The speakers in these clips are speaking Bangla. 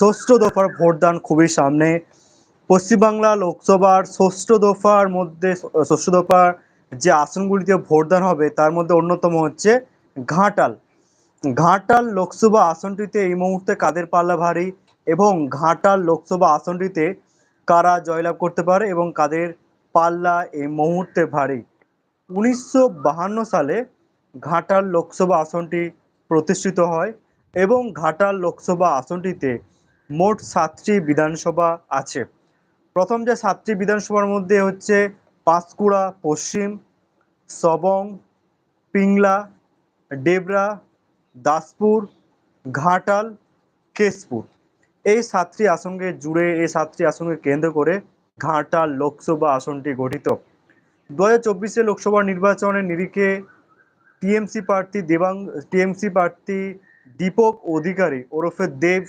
ষষ্ঠ দফার ভোটদান খুবই সামনে। পশ্চিমবাংলা লোকসভার ষষ্ঠ দফার মধ্যে, ষষ্ঠ দফার যে আসনগুলিতে ভোটদান হবে, তার মধ্যে অন্যতম হচ্ছে ঘাটাল। ঘাটাল লোকসভা আসনটিতে এই মুহূর্তে কাদের পাল্লা ভারী এবং ঘাটাল লোকসভা আসনটিতে কারা জয়লাভ করতে পারে এবং কাদের পাল্লা এই মুহূর্তে ভারী? উনিশশো সালে ঘাটাল লোকসভা আসনটি প্রতিষ্ঠিত হয় এবং ঘাটাল লোকসভা আসনটিতে মোট সাতটি বিধানসভা আছে। প্রথম যে সাতটি বিধানসভার মধ্যে হচ্ছে পাঁশকুড়া, পশ্চিম, সবং, পিংলা, ডেবরা, দাসপুর, ঘাটাল, কেশপুর। এই সাতটি আসনকে জুড়ে, এই সাতটি আসনকে কেন্দ্র করে ঘাটাল লোকসভা আসনটি গঠিত। দু হাজার লোকসভা নির্বাচনের নিরিখে টিএমসি প্রার্থী দেবাং, টিএমসি প্রার্থী দীপক অধিকারী ওরফে দেব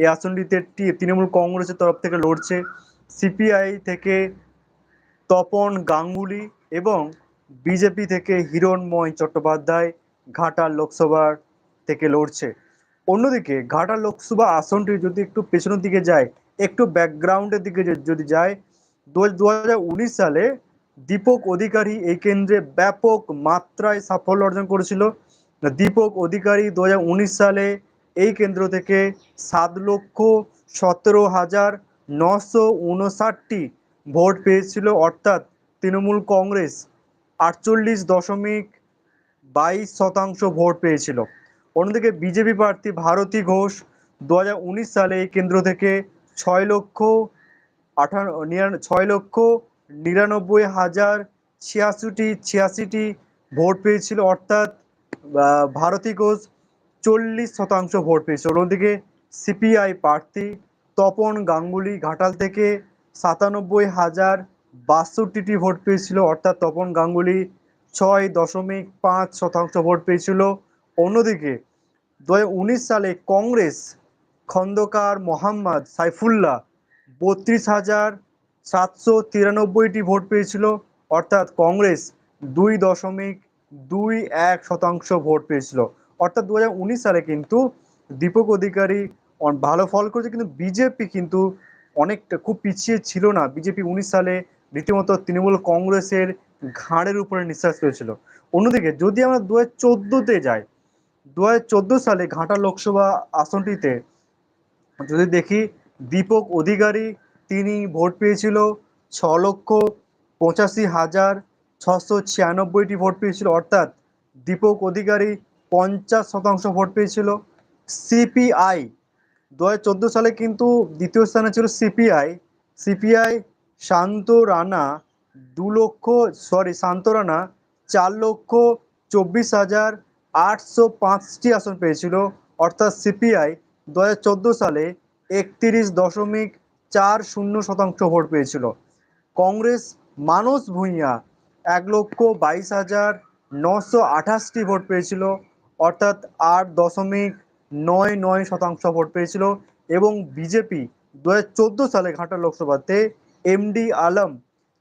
এই আসনটিতে তৃণমূল কংগ্রেসের তরফ থেকে লড়ছে সিপিআই থেকে তপন গাঙ্গুলি এবং বিজেপি থেকে হিরণময় চট্টোপাধ্যায় ঘাটাল লোকসভার থেকে লড়ছে। অন্যদিকে ঘাটাল লোকসভা আসনটি যদি একটু পেছনের দিকে যায়, একটু ব্যাকগ্রাউন্ডের দিকে যদি যায় দু হাজার উনিশ সালে দীপক অধিকারী এই কেন্দ্রে ব্যাপক মাত্রায় সাফল্য অর্জন করেছিল। দীপক অধিকারী দু হাজার উনিশ সালে এই কেন্দ্র থেকে সাত লক্ষ সতেরো হাজার নশো উনষাটটি ভোট পেয়েছিল, অর্থাৎ তৃণমূল কংগ্রেস আটচল্লিশ দশমিক বাইশ শতাংশ ভোট পেয়েছিল। অন্যদিকে বিজেপি প্রার্থী ভারতী ঘোষ দু হাজার উনিশ সালে এই কেন্দ্র থেকে ছয় লক্ষ আঠারো নিরান- ছয় লক্ষ নিরানব্বই হাজার ছিয়াশিটি ছিয়াশিটি ভোট পেয়েছিল, অর্থাৎ ভারতী ঘোষ চল্লিশ শতাংশ ভোট পেয়েছিল অন্যদিকে সিপিআই প্রার্থী তপন গাঙ্গুলি ঘাটাল থেকে সাতানব্বই হাজার বাষট্টিটি ভোট পেয়েছিল, অর্থাৎ তপন গাঙ্গুলি ছয় দশমিক পাঁচ শতাংশ ভোট পেয়েছিল। অন্যদিকে দুহাজার উনিশ সালে কংগ্রেস খন্দকার মোহাম্মদ সাইফুল্লাহ বত্রিশ হাজার সাতশো তিরানব্বইটি ভোট পেয়েছিল, অর্থাৎ কংগ্রেস দুই দশমিক দুই এক শতাংশ ভোট পেয়েছিল। অর্থাৎ দু হাজার উনিশ সালে কিন্তু দীপক অধিকারী ভালো ফল করেছে, কিন্তু বিজেপি কিন্তু অনেকটা খুব পিছিয়ে ছিল না। বিজেপি উনিশ সালে রীতিমতো তৃণমূল কংগ্রেসের ঘাড়ের উপরে নিঃশ্বাস ফেলেছিল। অন্যদিকে যদি আমরা দু হাজার চোদ্দোতে যাই দু হাজার চোদ্দ সালে ঘাটা লোকসভা আসনটিতে যদি দেখি, দীপক অধিকারী তিনি ভোট পেয়েছিল ছ লক্ষ পঁচাশি হাজার ছশো ছিয়ানব্বইটি ভোট পেয়েছিল। অর্থাৎ দীপক অধিকারী পঞ্চাশ শতাংশ ভোট পেয়েছিল। সিপিআই দু হাজার চোদ্দ সালে কিন্তু দ্বিতীয় স্থানে ছিল সিপিআই সিপিআই শান্ত রানা দু লক্ষ সরি শান্ত রানা চার লক্ষ চব্বিশ হাজার আটশো পাঁচটি আসন পেয়েছিল। অর্থাৎ সিপিআই দু হাজার চোদ্দ সালে একত্রিশ দশমিক চার শূন্য শতাংশ ভোট পেয়েছিল। কংগ্রেস মানস ভূঁইয়া এক লক্ষ বাইশ হাজার নশো আঠাশটি ভোট পেয়েছিল। অর্থাৎ আট দশমিক নয় নয় শতাংশ ভোট পেয়েছিল এবং বিজেপি দু হাজার চোদ্দ সালে ঘাটা লোকসভাতে এমডি আলম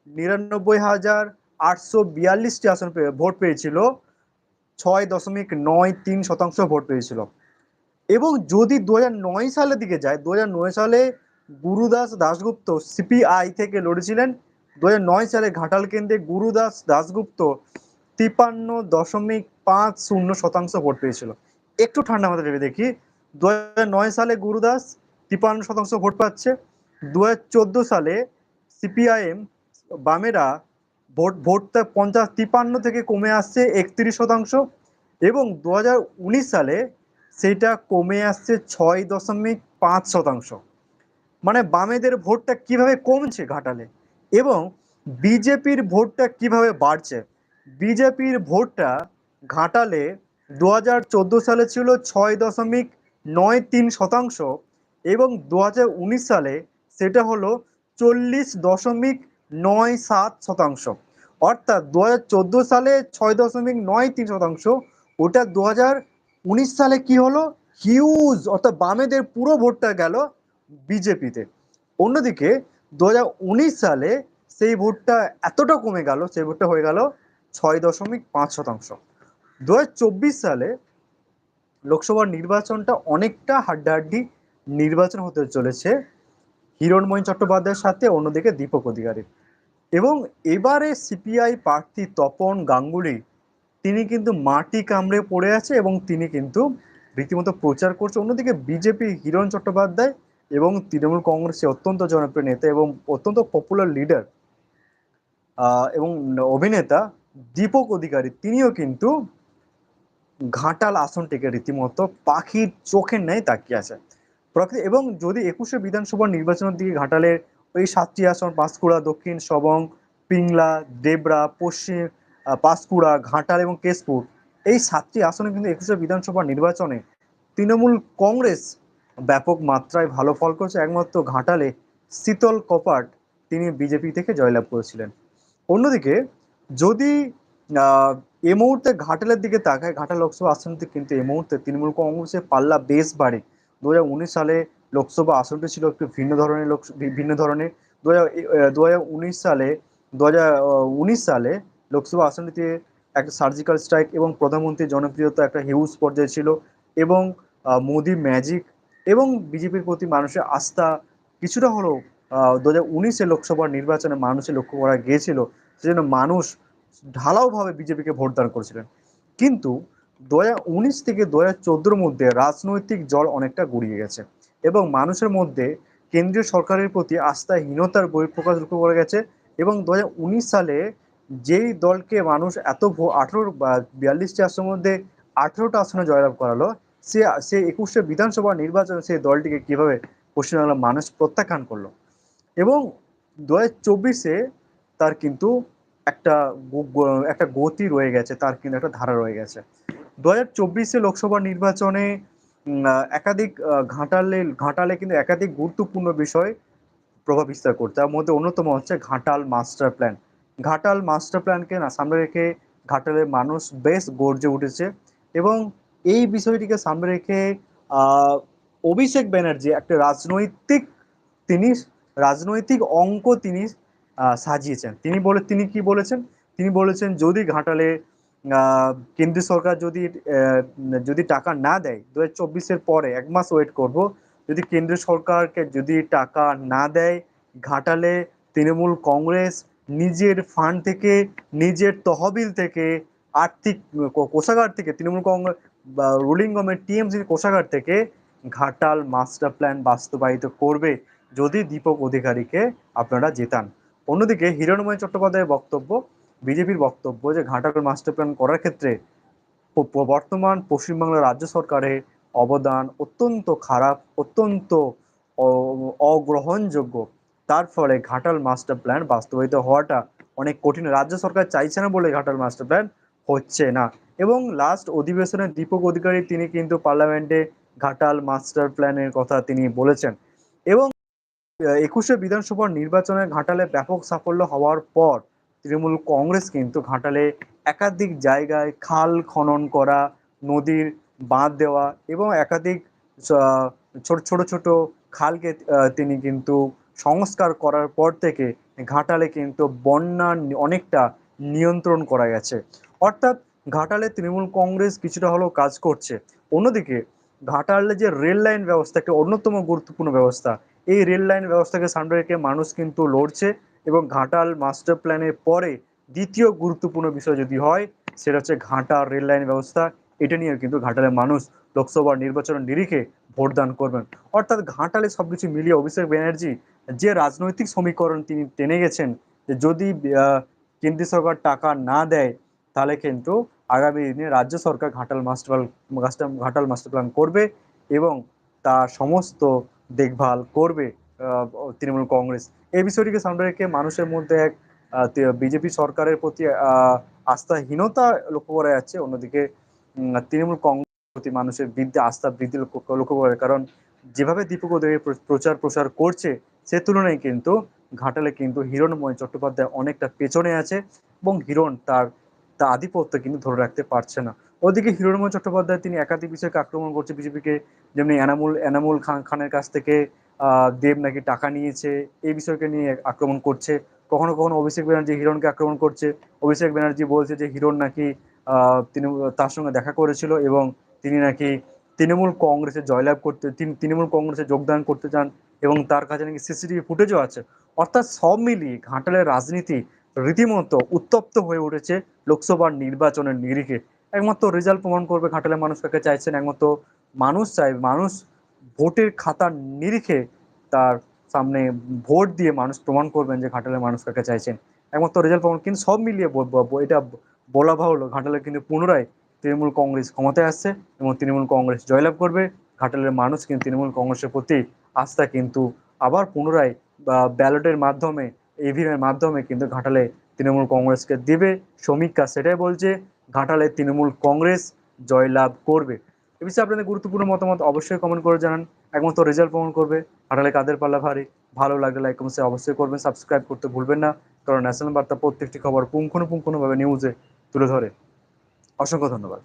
নিরানব্বই হাজার আটশো বিয়াল্লিশটি আসন ভোট পেয়েছিল, ছয় দশমিক নয় তিন শতাংশ ভোট পেয়েছিল। এবং যদি দু নয় সালের দিকে যায়, দু নয় সালে গুরুদাস দাশগুপ্ত সিপিআই থেকে লড়েছিলেন, দু নয় সালে ঘাটাল কেন্দ্রে গুরুদাস দাশগুপ্ত তিপান্ন দশমিক পাঁচ শূন্য শতাংশ ভোট পেয়েছিল। একটু ঠান্ডা মাথায় ভেবে দেখি দু নয় সালে গুরুদাস তিপান্ন শতাংশ ভোট পাচ্ছে দু চোদ্দ সালে সিপিআইএম বামেরা ভোট, ভোটটা পঞ্চাশ তিপান্ন থেকে কমে আসছে একত্রিশ শতাংশ এবং দু হাজার উনিশ সালে সেটা কমে আসছে ছয় দশমিক পাঁচ শতাংশ। মানে বামেদের ভোটটা কীভাবে কমছে ঘাটালে এবং বিজেপির ভোটটা কীভাবে বাড়ছে? বিজেপির ভোটটা ঘাটালে দু হাজার চোদ্দ সালে ছিল ছয় দশমিক নয় তিন শতাংশ এবং দু হাজার উনিশ সালে সেটা হলো চল্লিশ দশমিক নয় সাত শতাংশ। অর্থাৎ দু হাজার চোদ্দ সালে ছয় দশমিক নয় তিন শতাংশ, ওটা দু হাজার উনিশ সালে কি হলো? হিউজ অর্থাৎ বামেদের পুরো ভোটটা গেল বিজেপিতে। অন্যদিকে দু হাজার উনিশ সালে সেই ভোটটা এতটা কমে গেল, সেই ভোটটা হয়ে গেল ছয় দশমিক পাঁচ শতাংশ। দু হাজার চব্বিশ সালে লোকসভার নির্বাচনটা অনেকটা হাড্ডাহাড্ডি নির্বাচন হতে চলেছে। হিরণময় চট্টোপাধ্যায়ের সাথে, অন্যদিকে দীপক অধিকারী এবং এবারে সিপিআই প্রার্থী তপন গাঙ্গুলি, তিনি কিন্তু মাটি কামড়ে পড়ে আছে এবং তিনি কিন্তু রীতিমতো প্রচার করছে। অন্যদিকে বিজেপি হিরণ চট্টোপাধ্যায় এবং তৃণমূল কংগ্রেসের অত্যন্ত জনপ্রিয় নেতা এবং অত্যন্ত পপুলার লিডার এবং অভিনেতা দীপক অধিকারী, তিনিও কিন্তু ঘাটাল আসনটিকে রীতিমতো পাখির চোখের ন্যায় তাকিয়ে আছে। প্রকৃতি এবং যদি একুশে বিধানসভা নির্বাচনের দিকে ঘাটালের ওই সাতটি আসন, পাঁশকুড়া, দক্ষিণ সবং, পিংলা, দেবরা, পশ্চিম পাঁশকুড়া, ঘাটাল এবং কেশপুর, এই সাতটি আসনে কিন্তু একুশে বিধানসভা নির্বাচনে তৃণমূল কংগ্রেস ব্যাপক মাত্রায় ভালো ফল করেছে। একমাত্র ঘাটালে শীতল কপাট তিনি বিজেপি থেকে জয়লাভ করেছিলেন। অন্যদিকে যদি এ মুহূর্তে ঘাটালের দিকে তাকায়, ঘাটাল লোকসভা আসনটি কিন্তু এই মুহূর্তে তৃণমূল কংগ্রেসের পাল্লা বেশ বাড়ে। দু হাজার উনিশ সালে লোকসভা আসনটি ছিল একটু ভিন্ন ধরনের লোক, ভিন্ন ধরনের। দু সালে দু সালে লোকসভা আসনটিতে একটা সার্জিক্যাল স্ট্রাইক এবং প্রধানমন্ত্রীর জনপ্রিয়তা একটা হিউজ পর্যায়ে ছিল এবং মোদি ম্যাজিক এবং বিজেপির প্রতি মানুষের আস্থা কিছুটা হলেও দু হাজার উনিশে লোকসভা নির্বাচনে মানুষের লক্ষ্য করা গিয়েছিল। সেজন্য মানুষ ঢালাওভাবে বিজেপিকে ভোটদান করেছিলেন। কিন্তু দু উনিশ থেকে দু হাজার মধ্যে রাজনৈতিক জল অনেকটা গড়িয়ে গেছে এবং মানুষের মধ্যে কেন্দ্রীয় সরকারের প্রতি আস্থাহীনতার বহিঃপ্রকাশ লক্ষ্য করা গেছে এবং দু হাজার উনিশ সালে যেই দলকে মানুষ এত আঠেরো বিয়াল্লিশটি আসনের মধ্যে আঠেরোটা আসনে জয়লাভ করালো, সে সে একুশে বিধানসভা নির্বাচনে সেই দলটিকে কীভাবে পশ্চিমবাংলার মানুষ প্রত্যাখ্যান করল। এবং দু হাজার চব্বিশে তার কিন্তু একটা একটা গতি রয়ে গেছে, তার কিন্তু একটা ধারা রয়ে গেছে। দু হাজার চব্বিশে লোকসভা নির্বাচনে একাধিক ঘাটালে ঘাটালে কিন্তু একাধিক গুরুত্বপূর্ণ বিষয় প্রভাব বিস্তার করছে। তার মধ্যে অন্যতম হচ্ছে Ghatal master plan. Ghatal master প্ল্যানকে না, সামনে রেখে ঘাটালের মানুষ বেশ গর্জে উঠেছে এবং এই বিষয়টিকে সামনে রেখে অভিষেক ব্যানার্জি, একটা রাজনৈতিক তিনি, রাজনৈতিক অঙ্ক তিনি সাজিয়েছেন। তিনি বলে, তিনি কি বলেছেন? তিনি বলেছেন, যদি ঘাটালে কেন্দ্রীয় সরকার যদি যদি টাকা না দেয় দু হাজার পরে এক মাস ওয়েট করব, যদি কেন্দ্রীয় সরকারকে যদি টাকা না দেয়, ঘাটালে তৃণমূল কংগ্রেস নিজের ফান্ড থেকে, নিজের তহবিল থেকে আর্থিক কোষাগার থেকে, তৃণমূল কংগ্রেস রুলিং গভর্নমেন্ট টিএমসির কোষাগার থেকে ঘাটাল মাস্টার প্ল্যান বাস্তবায়িত করবে, যদি দীপক অধিকারীকে আপনারা জেতান। অন্যদিকে হিরণময় চট্টোপাধ্যায়ের বক্তব্য, বিজেপির বক্তব্য যে ঘাটাল মাস্টার প্ল্যান করার ক্ষেত্রে বর্তমান পশ্চিমবাংলার রাজ্য সরকারের অবদান অত্যন্ত খারাপ, অত্যন্ত অগ্রহণযোগ্য। তার ফলে ঘাটাল মাস্টার প্ল্যান বাস্তবায়িত হওয়াটা অনেক কঠিন। রাজ্য সরকার চাইছে না বলে ঘাটাল মাস্টার প্ল্যান হচ্ছে না। এবং লাস্ট অধিবেশনে দীপক অধিকারী তিনি কিন্তু পার্লামেন্টে ঘাটাল মাস্টার প্ল্যানের কথা তিনি বলেছেন। এবং একুশে বিধানসভা নির্বাচনে ঘাটালে ব্যাপক সাফল্য হওয়ার পর তৃণমূল কংগ্রেস কিন্তু ঘাটালে একাধিক জায়গায় খাল খনন করা, নদীর বাঁধ দেওয়া এবং একাধিক ছোট ছোট ছোট খালকে তিনি কিন্তু সংস্কার করার পর থেকে ঘাটালে কিন্তু বন্যা অনেকটা নিয়ন্ত্রণ করা গেছে। অর্থাৎ ঘাটালে তৃণমূল কংগ্রেস কিছুটা হলেও কাজ করছে। অন্যদিকে ঘাটালে যে রেল লাইন ব্যবস্থা, একটা অন্যতম গুরুত্বপূর্ণ ব্যবস্থা এই রেল লাইন ব্যবস্থাকে সামনে রেখে মানুষ কিন্তু লড়ছে এবং ঘাটাল মাস্টার প্ল্যানের পরে দ্বিতীয় গুরুত্বপূর্ণ বিষয় যদি হয়, সেটা হচ্ছে ঘাটাল রেল লাইন ব্যবস্থা। এটা নিয়েও কিন্তু ঘাটালের মানুষ লোকসভা নির্বাচনের নিরিখে ভোটদান করবেন। অর্থাৎ ঘাটালে সব কিছু মিলিয়ে অভিষেক ব্যানার্জি যে রাজনৈতিক সমীকরণ তিনি টেনে গেছেন, যে যদি কেন্দ্রীয় সরকার টাকা না দেয়, তাহলে কিন্তু আগামী দিনে রাজ্য সরকার Ghatal master Ghatal master plan করবে এবং তার সমস্ত দেখভাল করবে তৃণমূল কংগ্রেস। এই বিষয়টিকে সামনে রেখে মানুষের মধ্যে এক বিজেপি সরকারের প্রতি আস্থাহীনতা লক্ষ্য করা যাচ্ছে। অন্যদিকে তৃণমূল কংগ্রেস প্রতি মানুষের বৃদ্ধি, আস্থা বৃদ্ধি লক্ষ্য করে কারণ যেভাবে দীপক প্রচার প্রসার করছে, সে তুলনায় কিন্তু ঘাটালে কিন্তু হিরণময় চট্টোপাধ্যায় অনেকটা পেছনে আছে এবং হিরণ তার তা আধিপত্য কিন্তু ধরে রাখতে পারছে না। ওদিকে হিরণময় চট্টোপাধ্যায় তিনি একাধিক বিষয়কে আক্রমণ করছে। বিজেপিকে যেমনি এনামুল এনামুল খান, খানের কাছ থেকে দেব নাকি টাকা নিয়েছে, এই বিষয়কে নিয়ে আক্রমণ করছে। কখনো কখনো অভিষেক ব্যানার্জি হিরণকে আক্রমণ করছে। অভিষেক ব্যানার্জি বলছে যে হিরণ নাকি তিনি, তার সঙ্গে দেখা করেছিল এবং তিনি নাকি তৃণমূল কংগ্রেসে জয়লাভ করতে, তিনি তৃণমূল কংগ্রেসে যোগদান করতে চান এবং তার কাছে নাকি সিসিটিভি ফুটেজও আছে। অর্থাৎ সব মিলিয়ে ঘাটালের রাজনীতি রীতিমতো উত্তপ্ত হয়ে উঠেছে লোকসভার নির্বাচনের নিরিখে। একমাত্র রেজাল্ট প্রমাণ করবে ঘাটালের মানুষ কাকে চাইছেন, একমাত্র মানুষ চাই, মানুষ ভোটের খাতার নিরিখে তার সামনে ভোট দিয়ে মানুষ প্রমাণ করবেন যে ঘাটালের মানুষ কাকে চাইছেন। একমাত্র রেজাল্ট প্রমাণ কিন্তু সব মিলিয়ে এটা বলা বাহুল্য। ঘাটালে কিন্তু পুনরায় তৃণমূল কংগ্রেস ক্ষমতায় আসছে এবং তৃণমূল কংগ্রেস জয়লাভ করবে। ঘাটালের মানুষ কিন্তু তৃণমূল কংগ্রেসের প্রতি আস্থা কিন্তু আবার পুনরায় ব্যালটের মাধ্যমে ইভিএমের মাধ্যমে কিন্তু ঘাটালে তৃণমূল কংগ্রেসকে দেবে। সমীক্ষা সেটাই বলছে, ঘাটালে তৃণমূল কংগ্রেস জয়লাভ করবে। এ বিষয়ে আপনাদের গুরুত্বপূর্ণ মতামত অবশ্যই কমেন্ট করে জানান। একমাত্র রেজাল্ট প্রমাণ করবে। ঘাটালে কাদের পাল্লা ভারী, ভালো লাগলে লাইক কমেন্টে অবশ্যই করবেন। সাবস্ক্রাইব করতে ভুলবেন না, কারণ ন্যাশনাল বার্তা প্রত্যেকটি খবর পুঙ্খানুপুঙ্খানুভাবে নিউজে তুলে ধরে। অসংখ্য ধন্যবাদ।